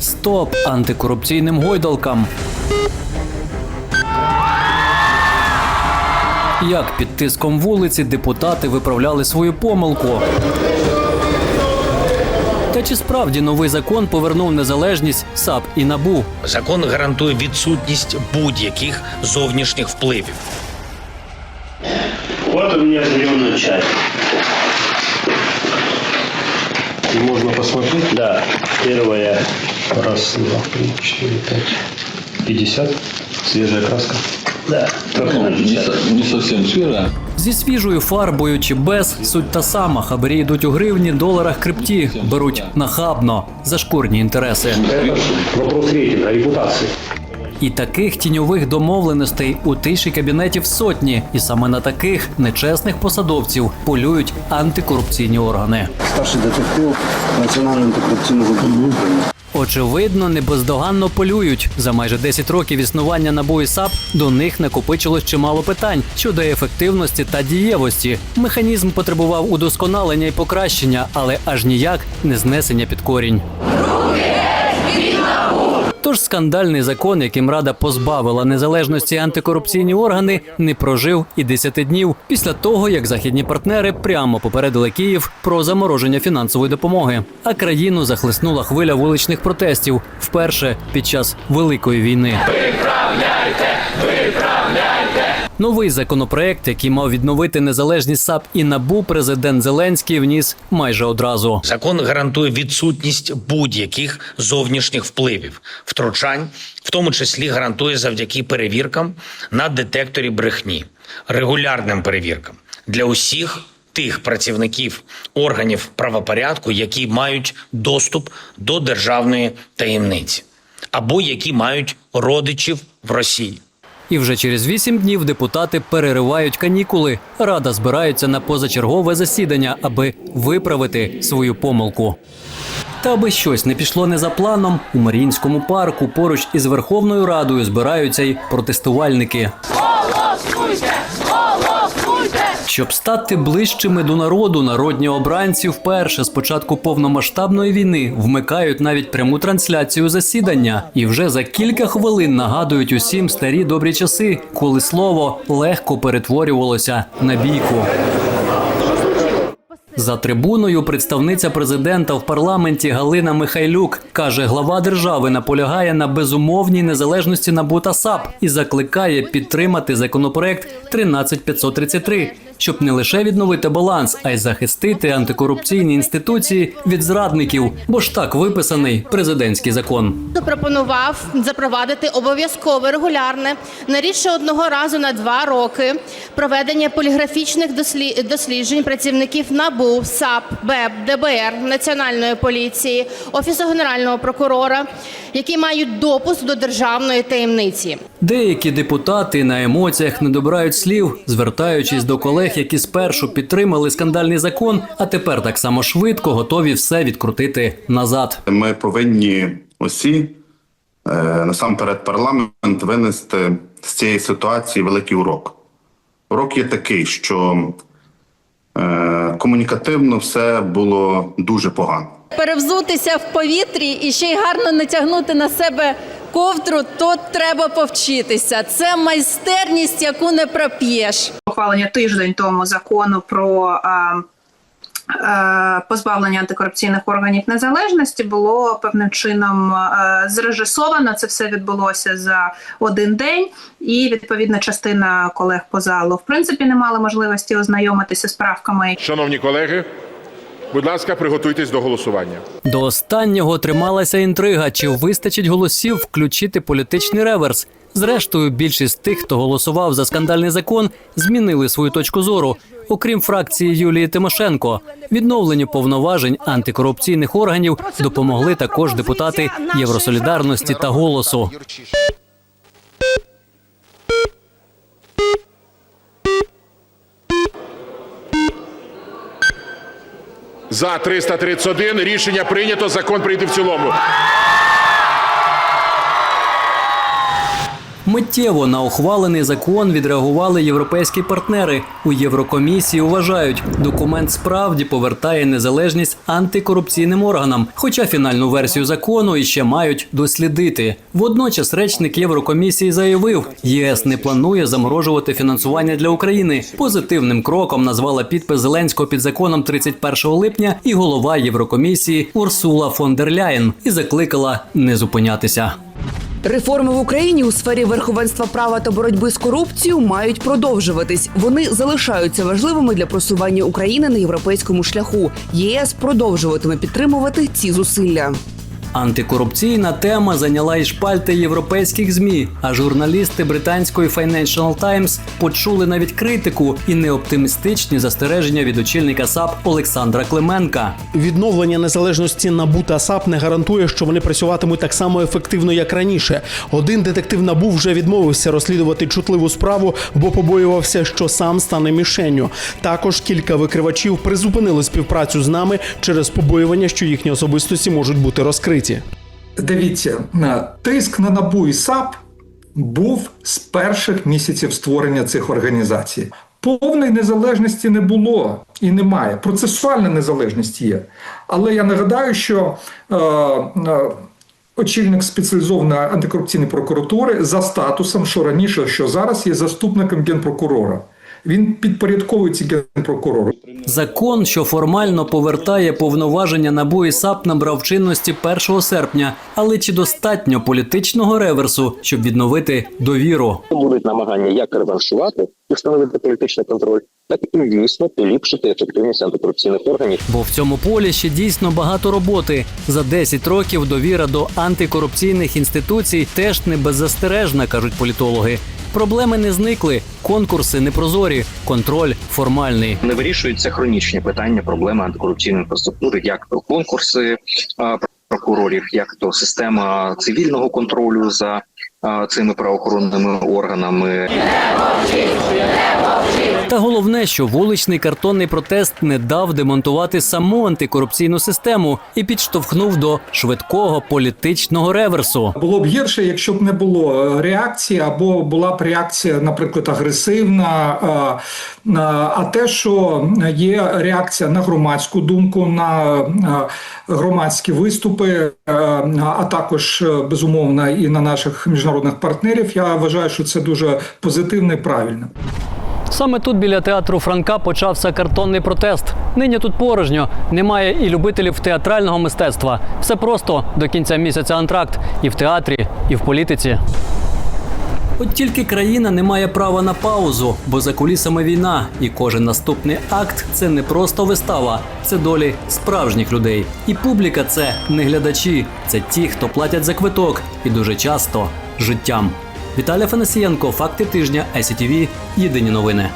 Стоп антикорупційним гойдалкам. Як під тиском вулиці депутати виправляли свою помилку? Та чи справді новий закон повернув незалежність САП і НАБУ? Закон гарантує відсутність будь-яких зовнішніх впливів. Вот у меня зеленый чай. Можно посмотреть. Да, первое. Раз, два, три, четыре, пять. Пятьдесят. Свежая краска. Да, Ну, не, со- не совсем свежая. Зі свіжою фарбою чи без суть та сама. Хабарі йдуть у гривні, доларах, крипті. Беруть нахабно за шкурні інтереси. Это вопрос рейтинга, репутации. І таких тіньових домовленостей у тиші кабінетів сотні. І саме на таких нечесних посадовців полюють антикорупційні органи. старший детектив Національного антикорупційного бюро. Очевидно, не бездоганно полюють. За майже 10 років існування НАБУ і САП до них накопичилось чимало питань щодо ефективності та дієвості. Механізм потребував удосконалення і покращення, але аж ніяк не знесення під корінь. Тож скандальний закон, яким рада позбавила незалежності антикорупційні органи, не прожив і 10 днів після того, як західні партнери прямо попередили Київ про замороження фінансової допомоги. А країну захлеснула хвиля вуличних протестів вперше під час великої війни. Новий законопроект, який мав відновити незалежність САП і НАБУ, президент Зеленський вніс майже одразу. Закон гарантує відсутність будь-яких зовнішніх впливів, втручань, в тому числі гарантує завдяки перевіркам на детекторі брехні, регулярним перевіркам для усіх тих працівників органів правопорядку, які мають доступ до державної таємниці, або які мають родичів в Росії. І вже через вісім днів депутати переривають канікули. Рада збирається на позачергове засідання, аби виправити свою помилку. Та аби щось не пішло не за планом, у Маріїнському парку поруч із Верховною Радою збираються й протестувальники. Щоб стати ближчими до народу, народні обранці вперше з початку повномасштабної війни вмикають навіть пряму трансляцію засідання і вже за кілька хвилин нагадують усім старі добрі часи, коли слово легко перетворювалося на бійку. За трибуною представниця президента в парламенті Галина Михайлюк каже, глава держави наполягає на безумовній незалежності НАБУ та САП і закликає підтримати законопроект 13533, щоб не лише відновити баланс, а й захистити антикорупційні інституції від зрадників, бо ж так виписаний президентський закон. запропонував запровадити обов'язкове регулярне на рідше одного разу на два роки проведення поліграфічних дослі- досліджень працівників НАБУ, САП, БЕБ, ДБР, Національної поліції, Офісу Генерального прокурора, які мають допуск до державної таємниці. Деякі депутати на емоціях не добирають слів, звертаючись до колег, які спершу підтримали скандальний закон, а тепер так само швидко готові все відкрутити назад. Ми повинні усі е, насамперед парламент винести з цієї ситуації великий урок. Урок є такий, що е, комунікативно все було дуже погано. Перевзутися в повітрі і ще й гарно натягнути на себе ковдру, то треба повчитися. Це майстерність, яку не проп'єш. ухвалення тиждень тому закону про а, позбавлення антикорупційних органів незалежності було певним чином зрежисовано. Це все відбулося за один день, і відповідна частина колег по залу в принципі не мали можливості ознайомитися з правками. Шановні колеги, будь ласка, приготуйтесь до голосування. До останнього трималася інтрига, чи вистачить голосів включити політичний реверс. Зрештою, більшість тих, хто голосував за скандальний закон, змінили свою точку зору. Окрім фракції Юлії Тимошенко, відновленню повноважень антикорупційних органів допомогли також депутати Євросолідарності та голосу. За 331 рішення прийнято. Закон прийде в цілому. Миттєво на ухвалений закон відреагували європейські партнери. У Єврокомісії вважають, документ справді повертає незалежність антикорупційним органам, хоча фінальну версію закону іще мають дослідити. Водночас речник Єврокомісії заявив, ЄС не планує заморожувати фінансування для України. Позитивним кроком назвала підпис Зеленського під законом 31 липня і голова Єврокомісії Урсула фон дер Ляєн і закликала не зупинятися. Реформи в Україні у сфері верховенства права та боротьби з корупцією мають продовжуватись. Вони залишаються важливими для просування України на європейському шляху. ЄС продовжуватиме підтримувати ці зусилля. Антикорупційна тема зайняла і шпальти європейських змі, а журналісти британської Financial Times почули навіть критику і неоптимістичні застереження від очільника САП Олександра Клименка. Відновлення незалежності НАБУ та САП не гарантує, що вони працюватимуть так само ефективно, як раніше. Один детектив НАБУ вже відмовився розслідувати чутливу справу, бо побоювався, що сам стане мішенню. Також кілька викривачів призупинили співпрацю з нами через побоювання, що їхні особистості можуть бути розкриті. Дивіться, е, тиск на НАБУ і САП був з перших місяців створення цих організацій. Повної незалежності не було і немає. Процесуальна незалежність є. Але я нагадаю, що е, е, очільник спеціалізованої антикорупційної прокуратури за статусом, що раніше, що зараз, є заступником генпрокурора. Він підпорядковується генпрокурору. Закон, що формально повертає повноваження НАБУ і САП, набрав чинності 1 серпня. Але чи достатньо політичного реверсу, щоб відновити довіру? Будуть намагання як реваншувати і встановити політичний контроль, так і дійсно поліпшити ефективність антикорупційних органів. Бо в цьому полі ще дійсно багато роботи. За 10 років довіра до антикорупційних інституцій теж не беззастережна, кажуть політологи. Проблеми не зникли, конкурси непрозорі, контроль формальний. Не вирішуються хронічні питання проблеми антикорупційної інфраструктури, як то конкурси прокурорів, як то система цивільного контролю за цими правоохоронними органами. Та головне, що вуличний картонний протест не дав демонтувати саму антикорупційну систему і підштовхнув до швидкого політичного реверсу. Було б гірше, якщо б не було е, реакції, або була б реакція, наприклад, агресивна. е, е, А те, що є реакція на громадську думку, на громадські виступи, а також безумовно і на наших міжнародних партнерів, я вважаю, що це дуже позитивно і правильно. Саме тут біля театру Франка почався картонний протест. Нині тут порожньо, немає і любителів театрального мистецтва. Все просто до кінця місяця антракт і в театрі, і в політиці. От тільки країна не має права на паузу, бо за кулісами війна, і кожен наступний акт це не просто вистава, це долі справжніх людей. І публіка це не глядачі, це ті, хто платять за квиток, і дуже часто життям. Віталій Фанасієнко, факти тижня, ICTV, Єдині новини.